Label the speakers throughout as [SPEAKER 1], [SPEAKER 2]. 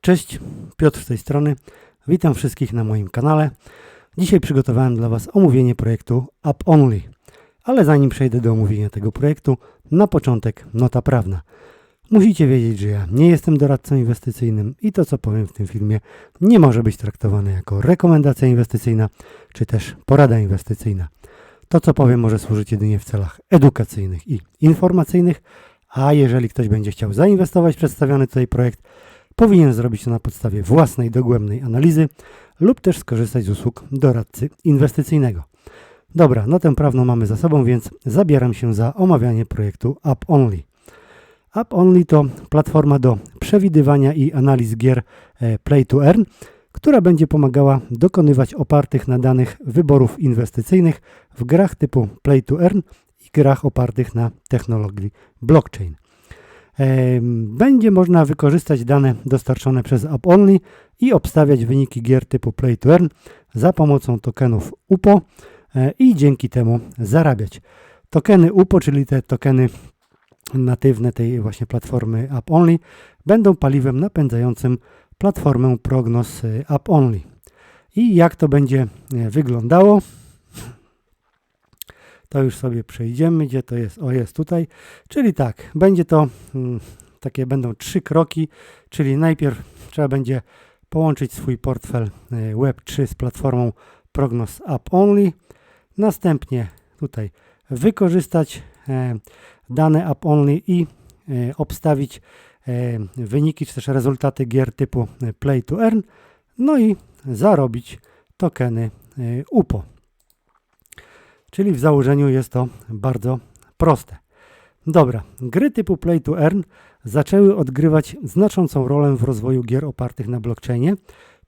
[SPEAKER 1] Cześć, Piotr z tej strony. Witam wszystkich na moim kanale. Dzisiaj przygotowałem dla Was omówienie projektu App Only. Ale zanim przejdę do omówienia tego projektu, na początek nota prawna. Musicie wiedzieć, że ja nie jestem doradcą inwestycyjnym i to, co powiem w tym filmie, nie może być traktowane jako rekomendacja inwestycyjna czy też porada inwestycyjna. To, co powiem, może służyć jedynie w celach edukacyjnych i informacyjnych, a jeżeli ktoś będzie chciał zainwestować w przedstawiony tutaj projekt, powinien zrobić to na podstawie własnej dogłębnej analizy lub też skorzystać z usług doradcy inwestycyjnego. Dobra, notę prawną mamy za sobą, więc zabieram się za omawianie projektu App Only. App Only to platforma do przewidywania i analiz gier e, Play to Earn, która będzie pomagała dokonywać opartych na danych wyborów inwestycyjnych w grach typu Play to Earn i grach opartych na technologii blockchain. Będzie można wykorzystać dane dostarczone przez App Only i obstawiać wyniki gier typu Play to Earn za pomocą tokenów UPO e, i dzięki temu zarabiać. Tokeny UPO, czyli te tokeny natywne tej właśnie platformy App Only, będą paliwem napędzającym platformę prognoz e, App Only. I jak to będzie e, wyglądało? To już sobie przejdziemy, gdzie to jest, o jest tutaj, czyli tak, będzie to, mm, takie będą trzy kroki, czyli najpierw trzeba będzie połączyć swój portfel e, Web3 z platformą Prognoz App Only, następnie tutaj wykorzystać e, dane App Only i e, obstawić wyniki czy też rezultaty gier typu Play to Earn, no i zarobić tokeny UPO. Czyli w założeniu jest to bardzo proste. Dobra, gry typu Play to Earn zaczęły odgrywać znaczącą rolę w rozwoju gier opartych na blockchainie,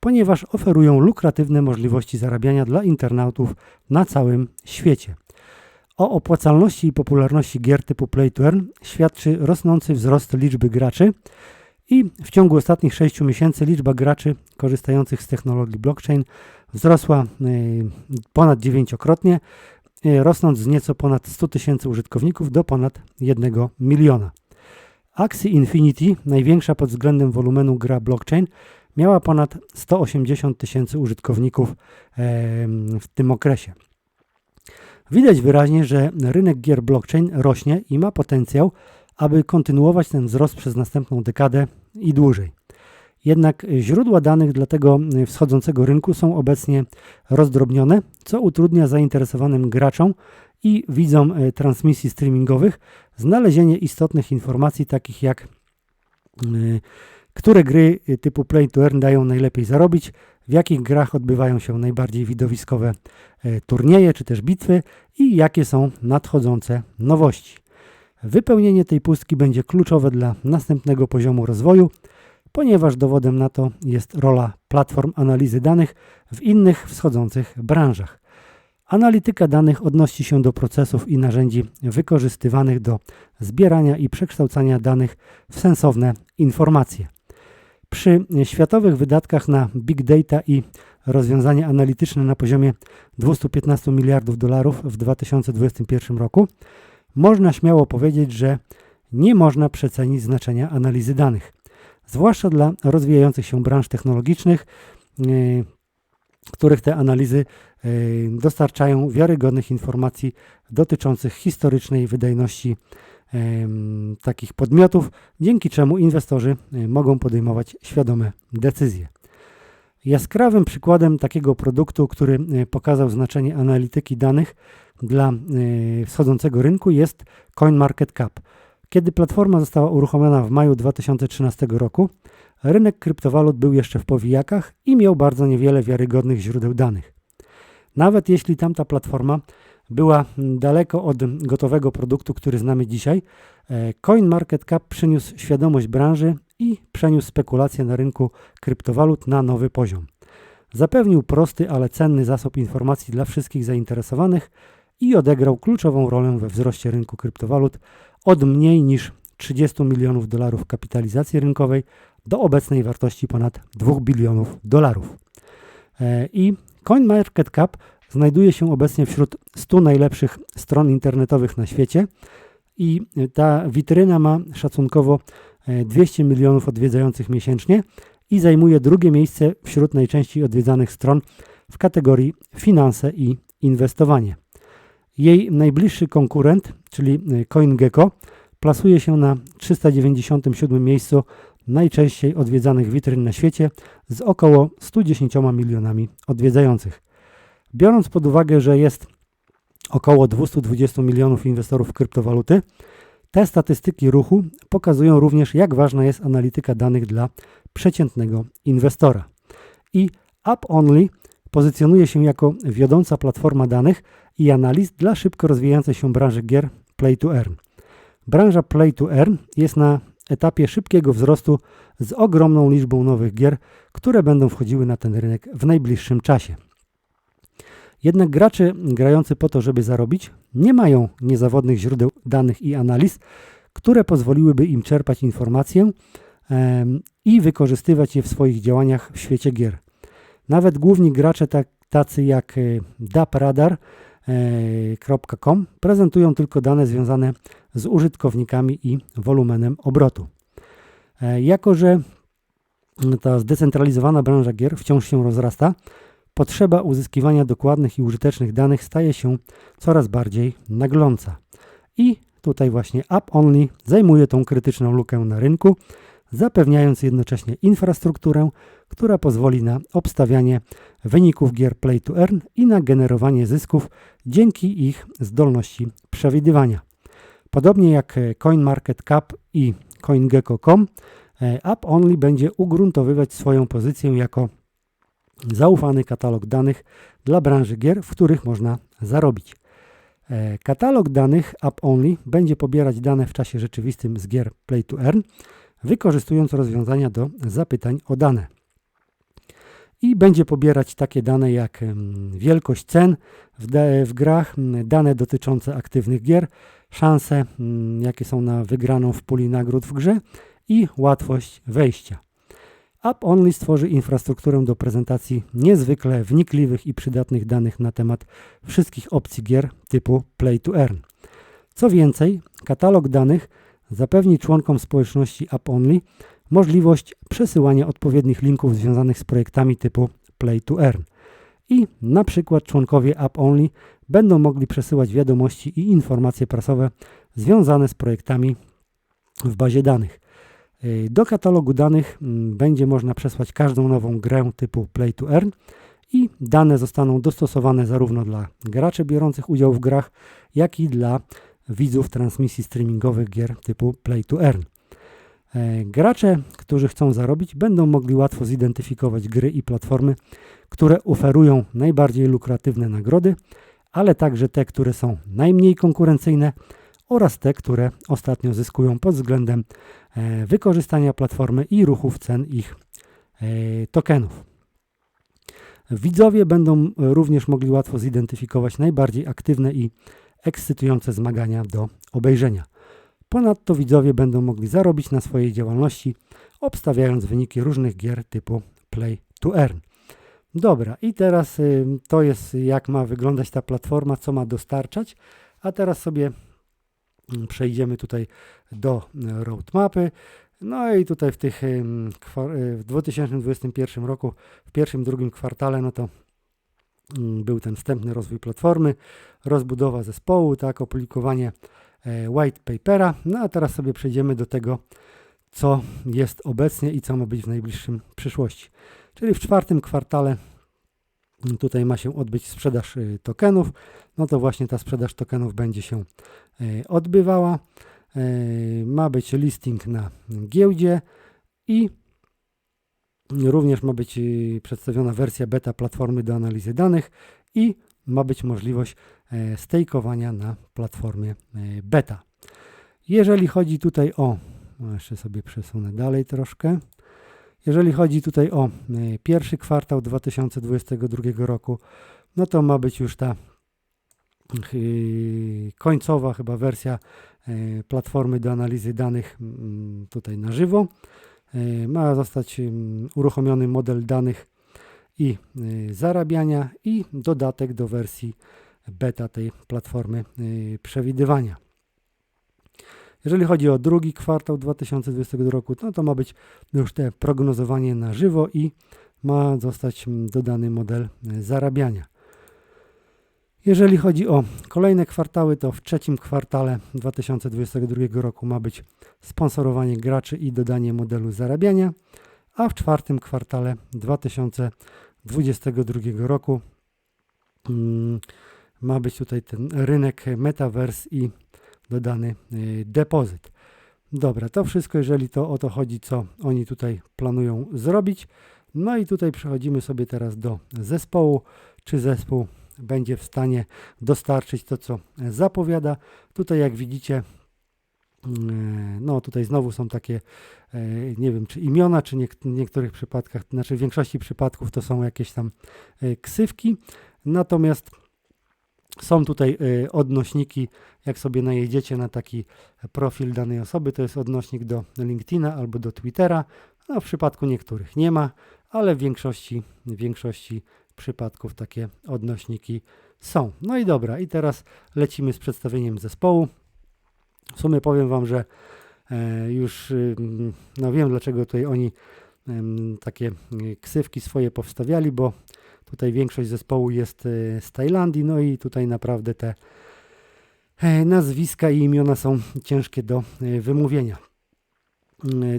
[SPEAKER 1] ponieważ oferują lukratywne możliwości zarabiania dla internautów na całym świecie. O opłacalności i popularności gier typu Play to Earn świadczy rosnący wzrost liczby graczy i w ciągu ostatnich 6 miesięcy liczba graczy korzystających z technologii blockchain wzrosła y, ponad dziewięciokrotnie, E, rosnąc z nieco ponad 100 tysięcy użytkowników do ponad 1 miliona. Axie Infinity, największa pod względem wolumenu gra blockchain, miała ponad 180 tysięcy użytkowników w tym okresie. Widać wyraźnie, że rynek gier blockchain rośnie i ma potencjał, aby kontynuować ten wzrost przez następną dekadę i dłużej. Jednak źródła danych dla tego wschodzącego rynku są obecnie rozdrobnione, co utrudnia zainteresowanym graczom i widzom e, transmisji streamingowych znalezienie istotnych informacji, takich jak e, które gry typu Play to Earn dają najlepiej zarobić, w jakich grach odbywają się najbardziej widowiskowe turnieje czy też bitwy i jakie są nadchodzące nowości. Wypełnienie tej pustki będzie kluczowe dla następnego poziomu rozwoju, ponieważ dowodem na to jest rola platform analizy danych w innych wschodzących branżach. Analityka danych odnosi się do procesów i narzędzi wykorzystywanych do zbierania i przekształcania danych w sensowne informacje. Przy światowych wydatkach na big data i rozwiązania analityczne na poziomie 215 miliardów dolarów w 2021 roku, można śmiało powiedzieć, że nie można przecenić znaczenia analizy danych zwłaszcza dla rozwijających się branż technologicznych, e, których te analizy e, dostarczają wiarygodnych informacji dotyczących historycznej wydajności takich podmiotów, dzięki czemu inwestorzy e, mogą podejmować świadome decyzje. Jaskrawym przykładem takiego produktu, który pokazał znaczenie analityki danych dla wschodzącego rynku jest CoinMarketCap. Kiedy platforma została uruchomiona w maju 2013 roku, rynek kryptowalut był jeszcze w powijakach i miał bardzo niewiele wiarygodnych źródeł danych. Nawet jeśli tamta platforma była daleko od gotowego produktu, który znamy dzisiaj, e, CoinMarketCap przyniósł świadomość branży i przeniósł spekulacje na rynku kryptowalut na nowy poziom. Zapewnił prosty, ale cenny zasób informacji dla wszystkich zainteresowanych i odegrał kluczową rolę we wzroście rynku kryptowalut od mniej niż 30 milionów dolarów kapitalizacji rynkowej do obecnej wartości ponad 2 bilionów dolarów. E, I CoinMarketCap znajduje się obecnie wśród 100 najlepszych stron internetowych na świecie i ta witryna ma szacunkowo 200 e, milionów odwiedzających miesięcznie i zajmuje drugie miejsce wśród najczęściej odwiedzanych stron w kategorii finanse i inwestowanie. Jej najbliższy konkurent, czyli CoinGecko, plasuje się na 397 miejscu najczęściej odwiedzanych witryn na świecie z około 110 milionami odwiedzających. Biorąc pod uwagę, że jest około 220 milionów inwestorów kryptowaluty, te statystyki ruchu pokazują również, jak ważna jest analityka danych dla przeciętnego inwestora. I App Only pozycjonuje się jako wiodąca platforma danych i analiz dla szybko rozwijającej się branży gier Play to Earn. Branża Play to Earn jest na etapie szybkiego wzrostu z ogromną liczbą nowych gier, które będą wchodziły na ten rynek w najbliższym czasie. Jednak gracze grający po to, żeby zarobić, nie mają niezawodnych źródeł danych i analiz, które pozwoliłyby im czerpać informacje i wykorzystywać je w swoich działaniach w świecie gier. Nawet główni gracze tak, tacy jak e, dapradar.com e, prezentują tylko dane związane z użytkownikami i wolumenem obrotu. E, jako, że ta zdecentralizowana branża gier wciąż się rozrasta, potrzeba uzyskiwania dokładnych i użytecznych danych staje się coraz bardziej nagląca. I tutaj właśnie App Only zajmuje tą krytyczną lukę na rynku, zapewniając jednocześnie infrastrukturę, która pozwoli na obstawianie wyników gier Play to Earn i na generowanie zysków dzięki ich zdolności przewidywania. Podobnie jak CoinMarketCap i CoinGecko.com, App Only będzie ugruntowywać swoją pozycję jako zaufany katalog danych dla branży gier, w których można zarobić. E, katalog danych App Only będzie pobierać dane w czasie rzeczywistym z gier Play to Earn, wykorzystując rozwiązania do zapytań o dane. I będzie pobierać takie dane jak wielkość cen w, w grach, dane dotyczące aktywnych gier, szanse, jakie są na wygraną w puli nagród w grze i łatwość wejścia. App Only stworzy infrastrukturę do prezentacji niezwykle wnikliwych i przydatnych danych na temat wszystkich opcji gier typu Play to Earn. Co więcej, katalog danych zapewni członkom społeczności App Only możliwość przesyłania odpowiednich linków związanych z projektami typu Play to Earn. I na przykład członkowie App Only będą mogli przesyłać wiadomości i informacje prasowe związane z projektami w bazie danych. Y, do katalogu danych mm, będzie można przesłać każdą nową grę typu Play to Earn i dane zostaną dostosowane zarówno dla graczy biorących udział w grach, jak i dla widzów transmisji streamingowych gier typu Play to Earn. E, gracze, którzy chcą zarobić, będą mogli łatwo zidentyfikować gry i platformy, które oferują najbardziej lukratywne nagrody, ale także te, które są najmniej konkurencyjne oraz te, które ostatnio zyskują pod względem e, wykorzystania platformy i ruchów cen ich e, tokenów. Widzowie będą również mogli łatwo zidentyfikować najbardziej aktywne i ekscytujące zmagania do obejrzenia. Ponadto widzowie będą mogli zarobić na swojej działalności, obstawiając wyniki różnych gier typu Play to Earn. Dobra, i teraz y, to jest jak ma wyglądać ta platforma, co ma dostarczać. A teraz sobie mm, przejdziemy tutaj do roadmapy. No i tutaj w tych y, w 2021 roku, w pierwszym, drugim kwartale, no to był ten wstępny rozwój platformy, rozbudowa zespołu, tak, opublikowanie e, white papera. No a teraz sobie przejdziemy do tego, co jest obecnie i co ma być w najbliższym przyszłości. Czyli w czwartym kwartale tutaj ma się odbyć sprzedaż y, tokenów. No to właśnie ta sprzedaż tokenów będzie się y, odbywała. Ma być listing na giełdzie i również ma być przedstawiona wersja beta platformy do analizy danych i ma być możliwość stakeowania na platformie beta. Jeżeli chodzi tutaj o, jeszcze sobie przesunę dalej troszkę. Jeżeli chodzi tutaj o e, pierwszy kwartał 2022 roku, no to ma być już ta e, końcowa chyba wersja e, platformy do analizy danych tutaj na żywo. Ma zostać uruchomiony model danych i zarabiania i dodatek do wersji beta tej platformy przewidywania. Jeżeli chodzi o drugi kwartał 2022 roku, no to ma być już te prognozowanie na żywo i ma zostać mm, dodany model zarabiania. Jeżeli chodzi o kolejne kwartały, to w trzecim kwartale 2022 roku ma być sponsorowanie graczy i dodanie modelu zarabiania, a w czwartym kwartale 2022 roku mm, ma być tutaj ten rynek Metaverse i dodany y, depozyt. Dobra, to wszystko, jeżeli to o to chodzi, co oni tutaj planują zrobić. No i tutaj przechodzimy sobie teraz do zespołu, czy zespół będzie w stanie dostarczyć to, co zapowiada. Tutaj jak widzicie, mm, no tutaj znowu są takie, e, nie wiem, czy imiona, czy w niektórych przypadkach, znaczy w większości przypadków to są jakieś tam e, ksywki. Natomiast są tutaj y, odnośniki, jak sobie najedziecie na taki profil danej osoby, to jest odnośnik do LinkedIna albo do Twittera. No, w przypadku niektórych nie ma, ale w większości, w większości przypadków takie odnośniki są. No i dobra, i teraz lecimy z przedstawieniem zespołu. W sumie powiem Wam, że e, już y, no wiem, dlaczego tutaj oni takie y, ksywki swoje powstawiali, bo Tutaj większość zespołu jest e, z Tajlandii, no i tutaj naprawdę te e, nazwiska i imiona są ciężkie do e, wymówienia.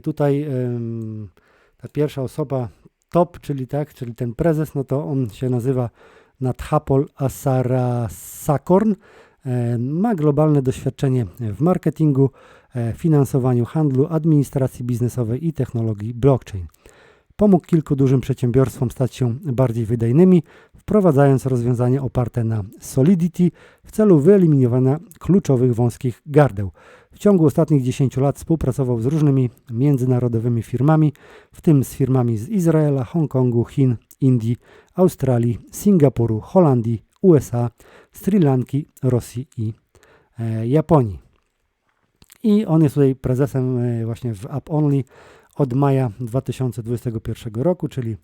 [SPEAKER 1] Tutaj ta pierwsza osoba top, czyli tak, czyli ten prezes, no to on się nazywa Nathapol Asarasakorn. Ma globalne doświadczenie w marketingu, finansowaniu handlu, administracji biznesowej i technologii blockchain. Pomógł kilku dużym przedsiębiorstwom stać się bardziej wydajnymi, wprowadzając rozwiązania oparte na Solidity w celu wyeliminowania kluczowych wąskich gardeł. W ciągu ostatnich 10 lat współpracował z różnymi międzynarodowymi firmami, w tym z firmami z Izraela, Hongkongu, Chin, Indii, Australii, Singapuru, Holandii, USA, Sri Lanki, Rosji i e, Japonii. I on jest tutaj prezesem e, właśnie w App Only od maja 2021 roku, czyli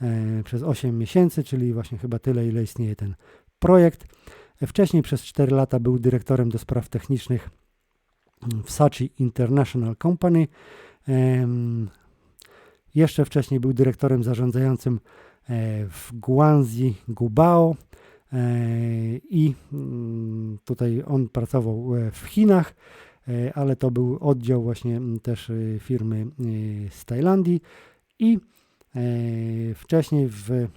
[SPEAKER 1] e, przez 8 miesięcy, czyli właśnie chyba tyle, ile istnieje ten projekt. Wcześniej przez 4 lata był dyrektorem do spraw technicznych w Sachi International Company. Jeszcze wcześniej był dyrektorem zarządzającym e, w Guangxi Gubao e, i mm, tutaj on pracował w Chinach. E, ale to był oddział właśnie też e, firmy e, z Tajlandii i wcześniej w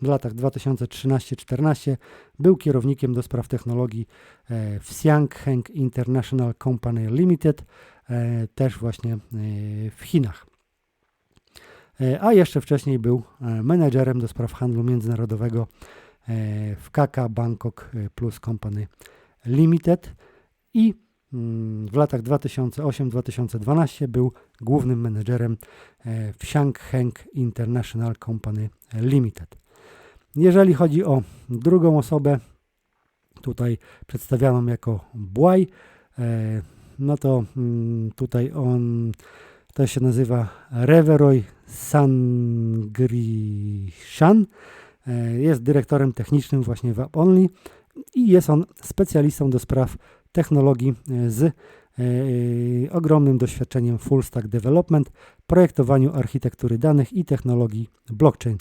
[SPEAKER 1] w latach 2013-14 był kierownikiem do spraw technologii w Xiang Heng International Company Limited, też właśnie w Chinach. A jeszcze wcześniej był menedżerem do spraw handlu międzynarodowego w KK Bangkok Plus Company Limited i w latach 2008-2012 był głównym menedżerem e, w Heng International Company Limited. Jeżeli chodzi o drugą osobę, tutaj przedstawianą jako Błaj, e, no to mm, tutaj on to się nazywa Reveroy Sangrishan. E, jest dyrektorem technicznym właśnie w Only i jest on specjalistą do spraw technologii e, z ogromnym doświadczeniem full stack development, projektowaniu architektury danych i technologii blockchain.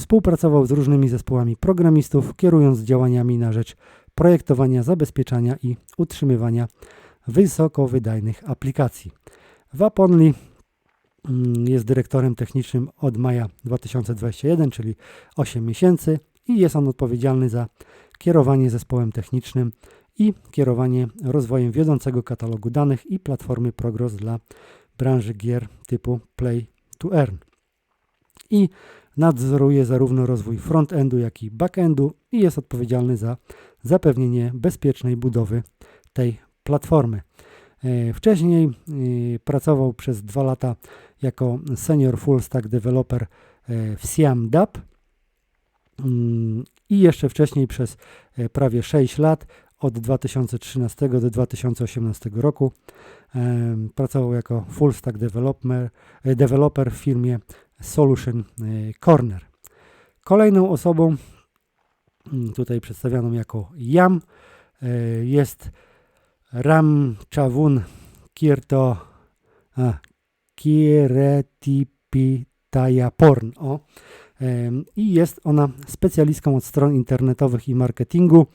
[SPEAKER 1] Współpracował z różnymi zespołami programistów, kierując działaniami na rzecz projektowania, zabezpieczania i utrzymywania wysokowydajnych aplikacji. W mm, jest dyrektorem technicznym od maja 2021, czyli 8 miesięcy i jest on odpowiedzialny za kierowanie zespołem technicznym i kierowanie rozwojem wiodącego katalogu danych i platformy Progress dla branży gier typu Play to Earn. I nadzoruje zarówno rozwój frontendu, jak i backendu i jest odpowiedzialny za zapewnienie bezpiecznej budowy tej platformy. E, wcześniej e, pracował przez dwa lata jako senior full stack developer e, w Siam DAP mm, i jeszcze wcześniej przez prawie 6 lat od 2013 do 2018 roku. Pracował jako full stack developer, developer w firmie Solution e, Corner. Kolejną osobą, mm, tutaj przedstawioną jako Jam, e, jest Ram Chavun Kirto a, Kiretipitayaporn. I jest ona specjalistką od stron internetowych i marketingu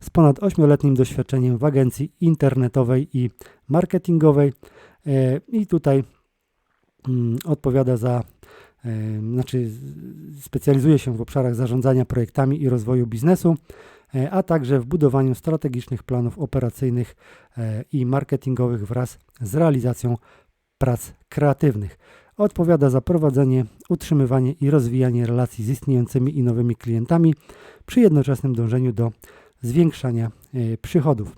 [SPEAKER 1] z ponad 8-letnim doświadczeniem w agencji internetowej i marketingowej. E, I tutaj mm, odpowiada za, znaczy specjalizuje się w obszarach zarządzania projektami i rozwoju biznesu, e, a także w budowaniu strategicznych planów operacyjnych e, i marketingowych wraz z realizacją prac kreatywnych. Odpowiada za prowadzenie, utrzymywanie i rozwijanie relacji z istniejącymi i nowymi klientami przy jednoczesnym dążeniu do zwiększania e, przychodów.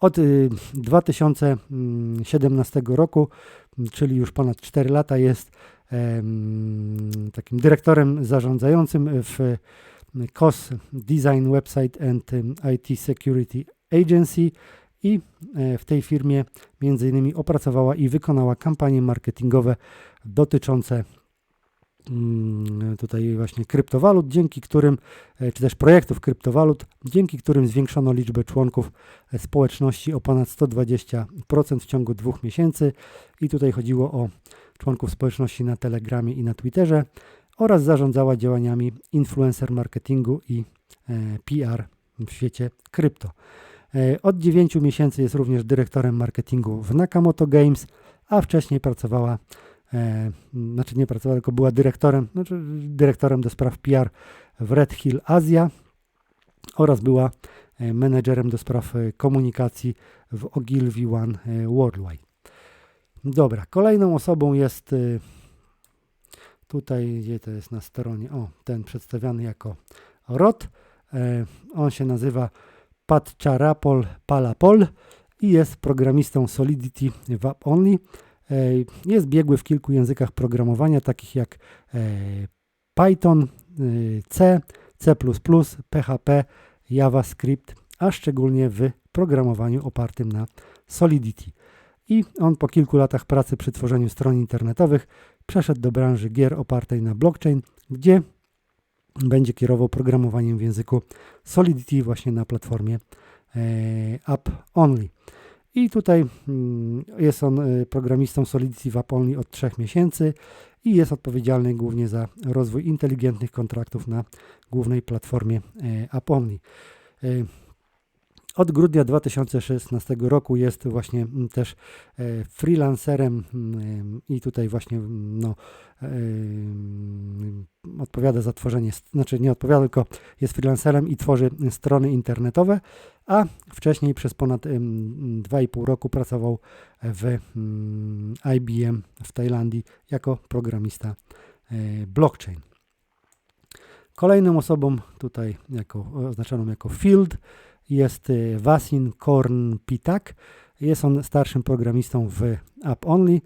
[SPEAKER 1] Od 2017 y, roku, czyli już ponad 4 lata, jest takim dyrektorem zarządzającym w COS Design Website and IT Security Agency i e, w tej firmie między innymi opracowała i wykonała kampanie marketingowe dotyczące mm, tutaj właśnie kryptowalut, dzięki którym, e, czy też projektów kryptowalut, dzięki którym zwiększono liczbę członków społeczności o ponad 120% w ciągu dwóch miesięcy. I tutaj chodziło o członków społeczności na Telegramie i na Twitterze oraz zarządzała działaniami influencer marketingu i PR w świecie krypto. E, od 9 miesięcy jest również dyrektorem marketingu w Nakamoto Games, a wcześniej pracowała, e, znaczy nie pracowała, tylko była dyrektorem, znaczy dyrektorem do spraw PR w Red Hill Asia oraz była e, menedżerem do spraw e, komunikacji w Ogilvy One Worldwide. Dobra, kolejną osobą jest tutaj, gdzie to jest na stronie, o, ten przedstawiany jako Rod. On się nazywa Patcharapol Palapol i jest programistą Solidity w Only. E, jest biegły w kilku językach programowania, takich jak e, Python, e, C, C++, PHP, JavaScript, a szczególnie w programowaniu opartym na Solidity. I on po kilku latach pracy przy tworzeniu stron internetowych przeszedł do branży gier opartej na blockchain, gdzie będzie kierował programowaniem w języku Solidity właśnie na platformie e, App Only. I tutaj mm, jest on e, programistą Solidity w App Only od 3 miesięcy i jest odpowiedzialny głównie za rozwój inteligentnych kontraktów na głównej platformie e, App Only. Od grudnia 2016 roku jest właśnie mm, też e, freelancerem mm, i tutaj właśnie mm, no, odpowiada za tworzenie, znaczy nie odpowiada, tylko jest freelancerem i tworzy strony internetowe, a wcześniej przez ponad 2,5 roku pracował w IBM w Tajlandii jako programista e, blockchain. Kolejną osobą tutaj jako, oznaczoną jako Field jest y, Wasin Korn Pitak. Jest on starszym programistą w App Only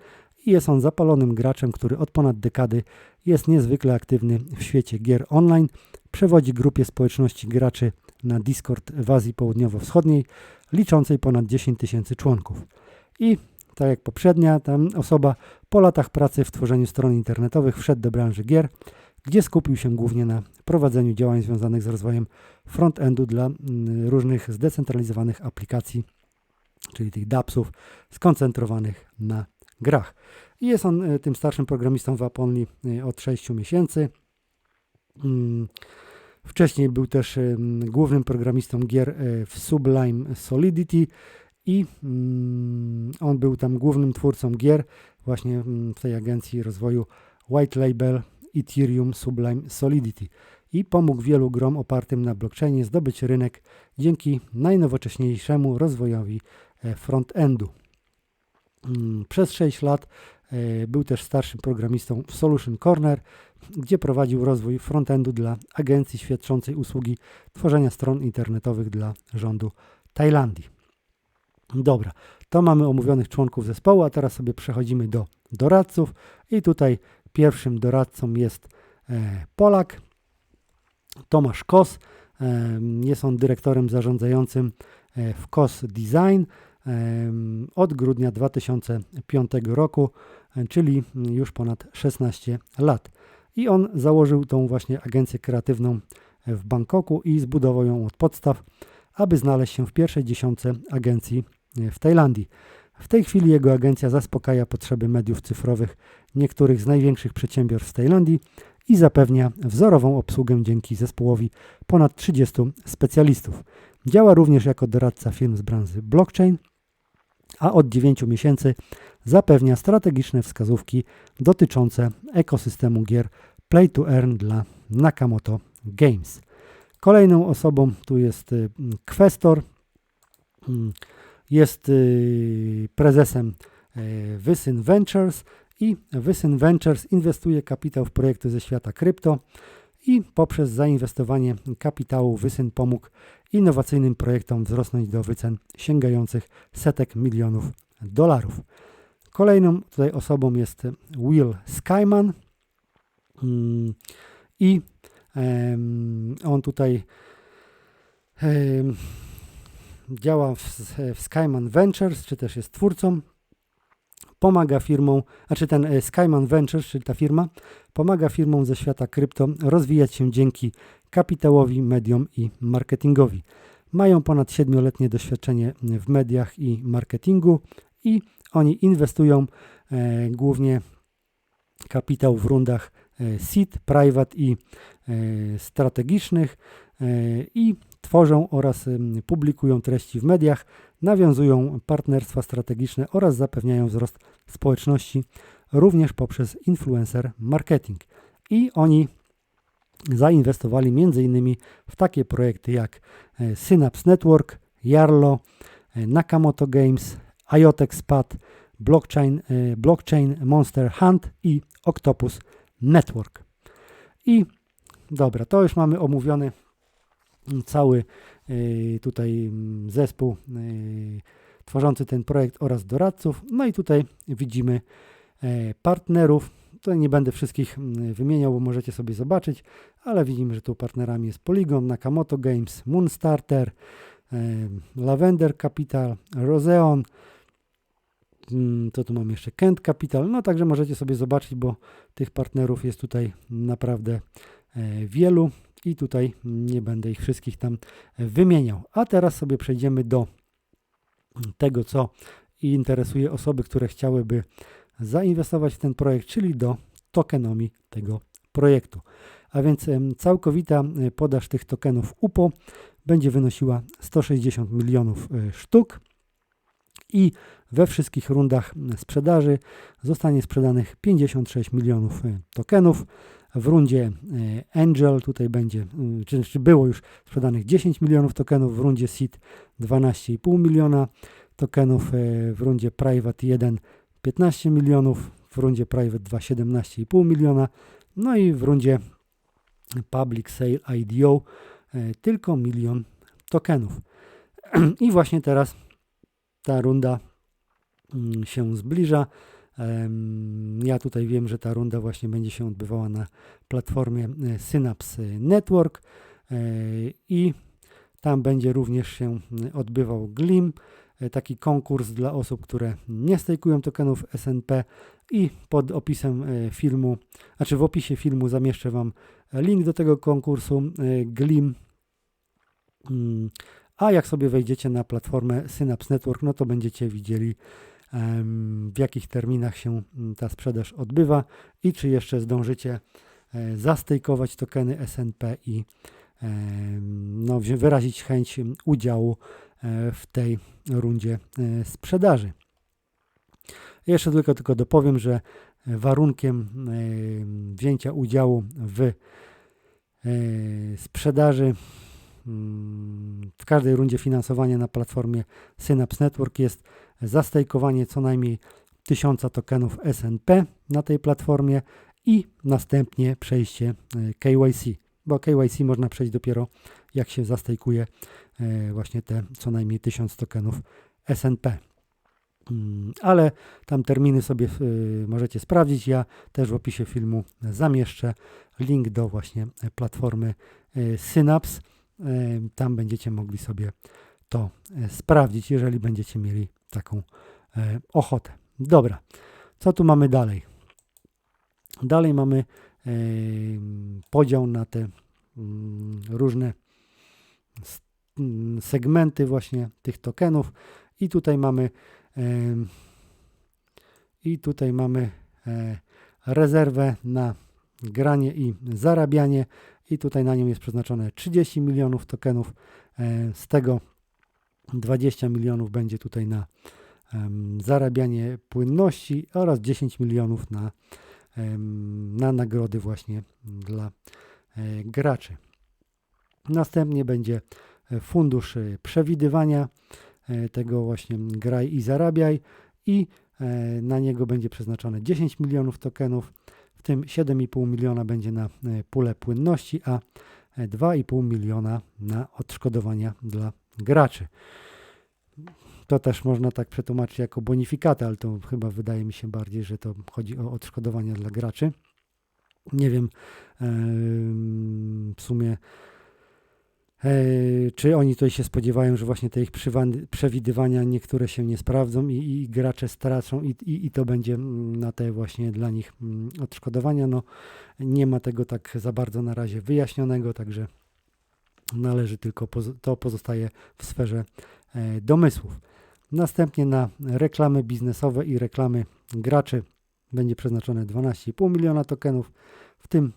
[SPEAKER 1] i jest on zapalonym graczem, który od ponad dekady jest niezwykle aktywny w świecie gier online. Przewodzi grupie społeczności graczy na Discord w Azji Południowo-Wschodniej, liczącej ponad 10 tysięcy członków. I tak jak poprzednia, tam osoba po latach pracy w tworzeniu stron internetowych wszedł do branży gier gdzie skupił się głównie na prowadzeniu działań związanych z rozwojem frontendu dla mm, różnych zdecentralizowanych aplikacji, czyli tych dAppsów skoncentrowanych na grach. I jest on e, tym starszym programistą w Aponli e, od 6 miesięcy. Mm, wcześniej był też e, głównym programistą gier w Sublime Solidity i mm, on był tam głównym twórcą gier właśnie w tej agencji rozwoju White Label Ethereum Sublime Solidity i pomógł wielu grom opartym na blockchainie zdobyć rynek dzięki najnowocześniejszemu rozwojowi e, frontendu. Mm, przez 6 lat e, był też starszym programistą w Solution Corner, gdzie prowadził rozwój frontendu dla agencji świadczącej usługi tworzenia stron internetowych dla rządu Tajlandii. Dobra, to mamy omówionych członków zespołu, a teraz sobie przechodzimy do doradców i tutaj Pierwszym doradcą jest e, Polak, Tomasz Kos. E, jest on dyrektorem zarządzającym e, w Kos Design od grudnia 2005 roku, czyli już ponad 16 lat. I on założył tą właśnie agencję kreatywną w Bangkoku i zbudował ją od podstaw, aby znaleźć się w pierwszej dziesiątce agencji w Tajlandii. W tej chwili jego agencja zaspokaja potrzeby mediów cyfrowych niektórych z największych przedsiębiorstw Tajlandii i zapewnia wzorową obsługę dzięki zespołowi ponad 30 specjalistów. Działa również jako doradca firm z branży blockchain, a od 9 miesięcy zapewnia strategiczne wskazówki dotyczące ekosystemu gier Play to Earn dla Nakamoto Games. Kolejną osobą tu jest y, Questor. Mm, jest y, prezesem y, Wysyn Ventures i Wysyn Ventures inwestuje kapitał w projekty ze świata krypto i poprzez zainwestowanie kapitału Wysyn pomógł innowacyjnym projektom wzrosnąć do wycen sięgających setek milionów dolarów. Kolejną tutaj osobą jest Will Skyman mm, i on tutaj działa w, w Skyman Ventures, czy też jest twórcą. Pomaga firmom, a czy ten e, Skyman Ventures, czyli ta firma, pomaga firmom ze świata krypto rozwijać się dzięki kapitałowi, mediom i marketingowi. Mają ponad 7-letnie doświadczenie w mediach i marketingu i oni inwestują e, głównie kapitał w rundach e, seed, private i e, strategicznych e, i tworzą oraz publikują treści w mediach, nawiązują partnerstwa strategiczne oraz zapewniają wzrost społeczności również poprzez influencer marketing. I oni zainwestowali m.in. w takie projekty jak e, Synapse Network, Yarlo, e, Nakamoto Games, IoTeX Pad, Blockchain, e, Blockchain Monster Hunt i Octopus Network. I dobra, to już mamy omówiony cały tutaj mm, zespół tworzący ten projekt oraz doradców. No i tutaj widzimy partnerów. Tutaj nie będę wszystkich mm, wymieniał, bo możecie sobie zobaczyć, ale widzimy, że tu partnerami jest Polygon, Nakamoto Games, Moonstarter, Lavender Capital, Roseon, mm, co tu mam jeszcze, Kent Capital, no także możecie sobie zobaczyć, bo tych partnerów jest tutaj naprawdę e, wielu i tutaj nie będę ich wszystkich tam wymieniał. A teraz sobie przejdziemy do tego, co interesuje osoby, które chciałyby zainwestować w ten projekt, czyli do tokenomii tego projektu. A więc całkowita e, podaż tych tokenów UPO będzie wynosiła 160 milionów e, sztuk i we wszystkich rundach sprzedaży zostanie sprzedanych 56 milionów e, tokenów. W rundzie Angel tutaj będzie, czy, czy było już sprzedanych 10 milionów tokenów, w rundzie Seed 12,5 miliona tokenów, w rundzie Private 1 15 milionów, w rundzie Private 2 17,5 miliona, no i w rundzie Public Sale IDO e, tylko milion tokenów. I właśnie teraz ta runda mm, się zbliża. Ja tutaj wiem, że ta runda właśnie będzie się odbywała na platformie e, Synapse Network e, i tam będzie również się odbywał Glim. E, taki konkurs dla osób, które nie stejkują tokenów SNP i pod opisem e, filmu, znaczy w opisie filmu zamieszczę Wam link do tego konkursu e, GLIM. Mm, a jak sobie wejdziecie na platformę Synapse Network, no to będziecie widzieli w jakich terminach się mm, ta sprzedaż odbywa i czy jeszcze zdążycie zastejkować tokeny SNP i no, wyrazić chęć udziału E, w tej rundzie e, sprzedaży. Jeszcze tylko, tylko dopowiem, że warunkiem e, wzięcia udziału w sprzedaży mm, w każdej rundzie finansowania na platformie Synapse Network jest zastejkowanie co najmniej 1000 tokenów SNP na tej platformie i następnie przejście KYC, bo KYC można przejść dopiero jak się zastejkuje E, właśnie te co najmniej 1000 tokenów SNP. Mm, ale tam terminy sobie e, możecie sprawdzić. Ja też w opisie filmu zamieszczę link do właśnie platformy e, Synapse. Tam będziecie mogli sobie to sprawdzić, jeżeli będziecie mieli taką ochotę. Dobra, co tu mamy dalej? Dalej mamy podział na te mm, różne mm, segmenty właśnie tych tokenów i tutaj mamy i tutaj mamy e, rezerwę na granie i zarabianie i tutaj na nią jest przeznaczone 30 milionów tokenów, e, z tego 20 milionów będzie tutaj na zarabianie płynności oraz 10 milionów na, na nagrody właśnie dla e, graczy. Następnie będzie fundusz przewidywania tego właśnie graj i zarabiaj i na niego będzie przeznaczone 10 milionów tokenów w tym 7,5 miliona będzie na e, pulę płynności, a 2,5 e, miliona na odszkodowania dla graczy. To też można tak przetłumaczyć jako bonifikatę, ale to chyba wydaje mi się bardziej, że to chodzi o odszkodowania dla graczy. Nie wiem w sumie E, czy oni tutaj się spodziewają, że właśnie te ich przewidywania niektóre się nie sprawdzą i, i gracze stracą i, i, i, to będzie mm, na te właśnie dla nich mm, odszkodowania. No, nie ma tego tak za bardzo na razie wyjaśnionego, także należy tylko, to pozostaje w sferze e, domysłów. Następnie na reklamy biznesowe i reklamy graczy będzie przeznaczone 12,5 miliona tokenów, w tym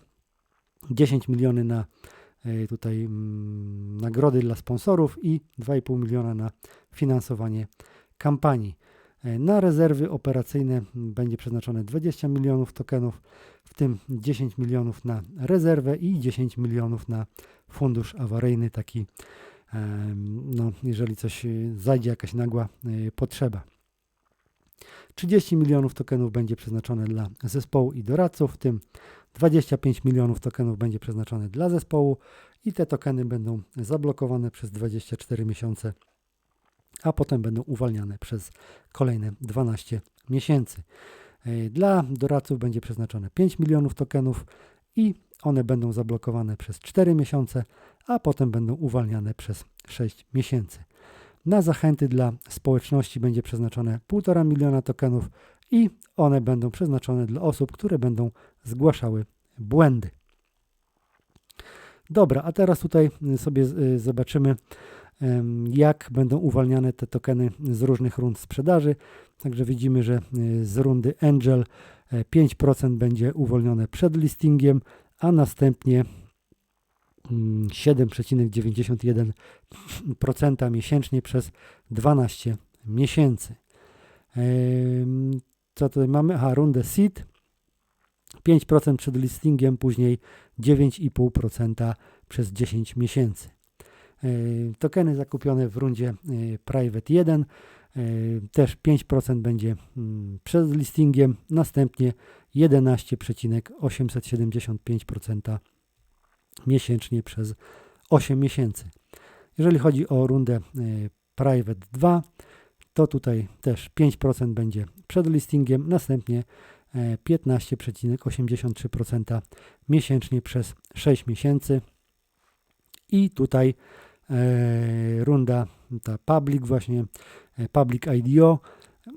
[SPEAKER 1] 10 miliony na E, tutaj mm, nagrody dla sponsorów i 2,5 miliona na finansowanie kampanii. E, na rezerwy operacyjne będzie przeznaczone 20 milionów tokenów, w tym 10 milionów na rezerwę i 10 milionów na fundusz awaryjny, taki no, jeżeli coś e, zajdzie, jakaś nagła potrzeba. 30 milionów tokenów będzie przeznaczone dla zespołu i doradców, w tym 25 milionów tokenów będzie przeznaczone dla zespołu i te tokeny będą zablokowane przez 24 miesiące, a potem będą uwalniane przez kolejne 12 miesięcy. E, dla doradców będzie przeznaczone 5 milionów tokenów i one będą zablokowane przez 4 miesiące, a potem będą uwalniane przez 6 miesięcy. Na zachęty dla społeczności będzie przeznaczone 1,5 miliona tokenów i one będą przeznaczone dla osób, które będą zgłaszały błędy. Dobra, a teraz tutaj sobie y, zobaczymy, jak będą uwalniane te tokeny z różnych rund sprzedaży. Także widzimy, że y, z rundy Angel 5% e, będzie uwolnione przed listingiem, a następnie 7,91% miesięcznie przez 12 miesięcy. Co tutaj mamy? Aha, rundę seed 5% przed listingiem, później 9,5% przez 10 miesięcy. Tokeny zakupione w rundzie Private 1 też 5% będzie mm, przed listingiem, następnie 11,875% miesięcznie przez 8 miesięcy. Jeżeli chodzi o rundę Private 2, to tutaj też 5% będzie przed listingiem, następnie 15,83% miesięcznie przez 6 miesięcy. I tutaj e, runda ta public właśnie, e, public IDO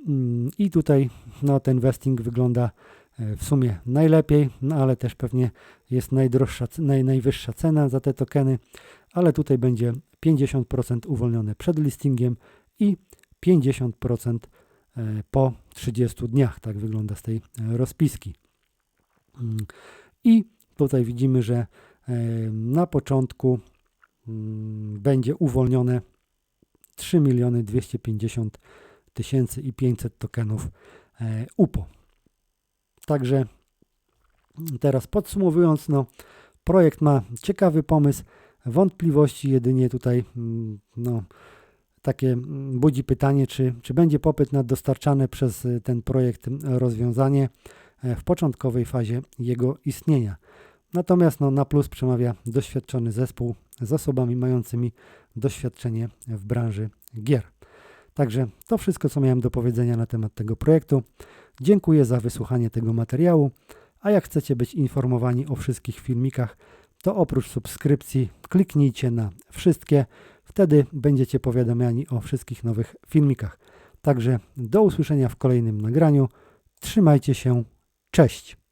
[SPEAKER 1] mm, i tutaj no, ten vesting wygląda e, w sumie najlepiej, no ale też pewnie jest najdroższa, naj, najwyższa cena za te tokeny, ale tutaj będzie 50% uwolnione przed listingiem i 50% E, po 30 dniach. Tak wygląda z tej e, rozpiski. Mm. I tutaj widzimy, że e, na początku będzie uwolnione 3 miliony 250 tysięcy i 500 tokenów UPO. Także teraz podsumowując, no, projekt ma ciekawy pomysł, wątpliwości jedynie tutaj mm, no, takie mm, budzi pytanie, czy, czy będzie popyt na dostarczane przez y, ten projekt rozwiązanie e, w początkowej fazie jego istnienia. Natomiast no, na plus przemawia doświadczony zespół z osobami mającymi doświadczenie w branży gier. Także to wszystko, co miałem do powiedzenia na temat tego projektu. Dziękuję za wysłuchanie tego materiału, a jak chcecie być informowani o wszystkich filmikach, to oprócz subskrypcji kliknijcie na wszystkie, Wtedy będziecie powiadamiani o wszystkich nowych filmikach. Także do usłyszenia w kolejnym nagraniu. Trzymajcie się. Cześć.